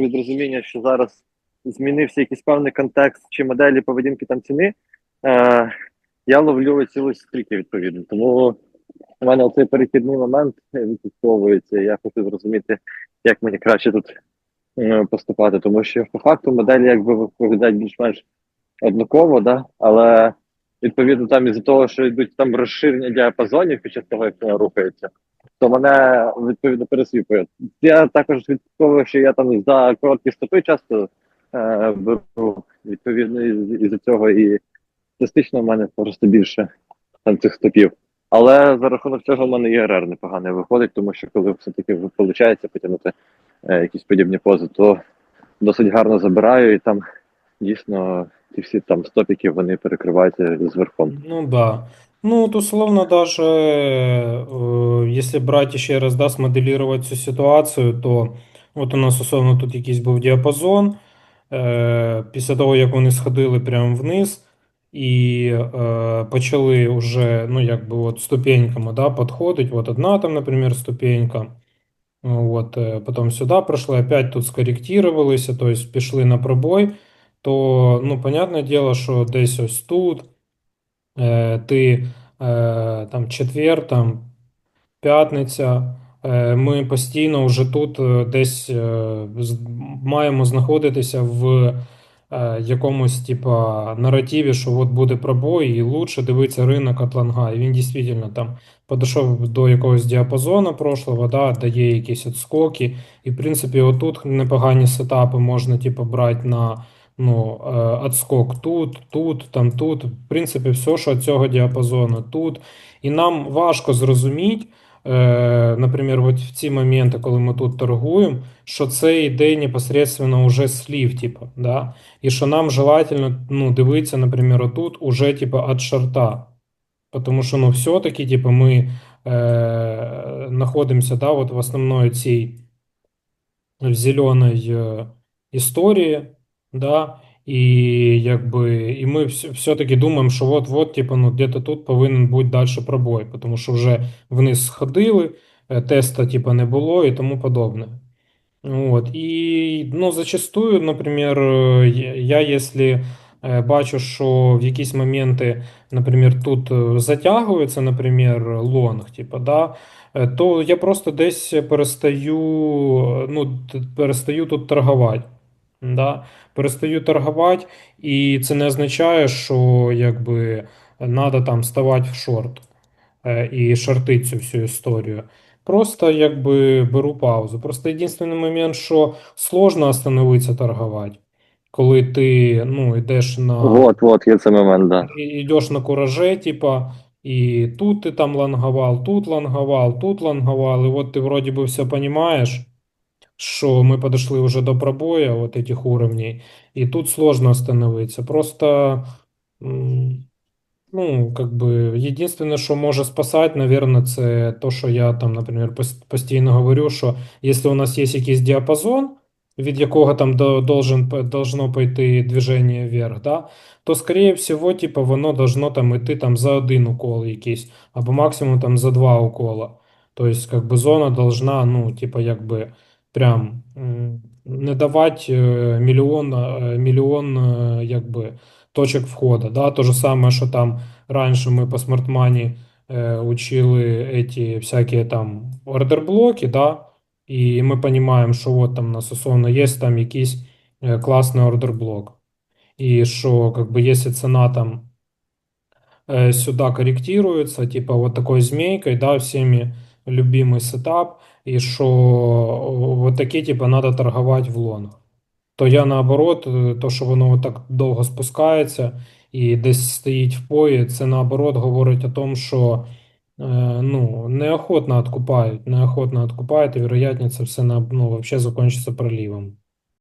від розуміння, що зараз змінився якийсь певний контекст чи моделі поведінки там ціни, е, я ловлю цілу стріки відповідно. Тому у мене цей перехідний момент відслідковується. Я хочу зрозуміти, як мені краще тут е, поступати, тому що по факту моделі якби виглядають більш-менш однаково, да? але відповідно там із-за того, що йдуть там розширення діапазонів під час того, як вона рухається, то мене відповідно пересвіпує. Я також відслідковую, що я там за короткі стопи часто е, беру відповідно із- із-за цього і статистично в мене просто більше там цих стопів. Але за рахунок цього в мене і РР непогано виходить, тому що коли все-таки виходить потягнути е, якісь подібні пози, то досить гарно забираю, і там дійсно ті всі там стопіки вони перекриваються з верхом. Ну да. Ну, вот условно даже, э, если брать еще раз, да, смоделировать цю ситуацію, то от у нас условно тут якийсь був діапазон, е, після того, як вони сходили прямо вниз і е, почали вже, ну, якби от ступеньками, да, підходить, от одна там, наприклад, ступенька, вот, е, потім сюди пройшли, опять тут скорректировалися, то есть пішли на пробой, то, ну, понятне діло, що десь ось тут, е, ти е, там четвер, там п'ятниця. е, Ми постійно вже тут десь маємо знаходитися в якомусь типа наративі, що от буде пробой, і лучше дивитися ринок от лонга. І він дійсно там підійшов до якогось діапазону прошлого, да, дає якісь відскоки. І, в принципі, отут непогані сетапи можна типу, брати на ну, е, отскок тут, тут, там, тут. В принципі, все, що цього діапазону тут. І нам важко зрозуміти, е, наприклад, от в ці моменти, коли ми тут торгуємо, що це йде непосредственно уже слів, типу, да? І що нам желательно ну, дивитися, наприклад, отут уже типу, від шорта. Потому що ну, все-таки типу, ми е, знаходимося да, от в основної цій в зеленой э, истории, да, і якби, і ми вс- все-таки думаємо, що от-от, типу, ну, где-то тут повинен бути далі пробой, тому що вже вниз сходили, е, теста, типу, не було і тому подобне. Вот. І, ну, зачастую, наприклад, е, я, якщо е, бачу, що в якісь моменти, наприклад, тут е, затягується, наприклад, лонг, типу, да, то я просто десь перестаю, ну, перестаю тут торгувати. Да? Перестаю торгувати, і це не означає, що якби треба там ставати в шорт е, і шортити цю всю історію. Просто якби беру паузу. Просто єдиний момент, що сложно остановитися торгувати, коли ти ну, йдеш на Вот, вот, є цей момент, да. и- идешь на кураже, типа, и тут ты там лонговал, тут лонговал, тут лонговал, и вот ты вроде бы все понимаешь, что мы подошли уже до пробоя вот этих уровней, и тут сложно остановиться. Просто, м, ну, как бы, единственное, що може спасати, наверное, це то, що я там, наприклад, пос- постійно говорю, що якщо у нас є якийсь діапазон, від якого там до- должен, п- должно пойти движення вверх, да, то, скорее всего, типа, воно должно там іти там за один укол якийсь, або максимум там за два укола. Тобто, как бы зона должна, ну, типа, якби прям м, не давати е, мільйон, е, мільйон е, якби, точок входа. Да? То же самое, що там раніше ми по смартмані е, учили эти всякие там ордерблоки, да? і ми розуміємо, що от там у нас условно є там якийсь е, класний ордерблок. И что, как бы, если цена там э, сюда корректируется, типа вот такой змейкой, да, всеми любимый сетап, и что вот такие типа, надо торгувати в лонг. То я наоборот, е, то, що воно так довго спускається і десь стоїть в пої, це наоборот говорить о том, що е, ну, неохотно откупають, неохотно откупають, і вероятність це все ну, вообще закончиться проливом.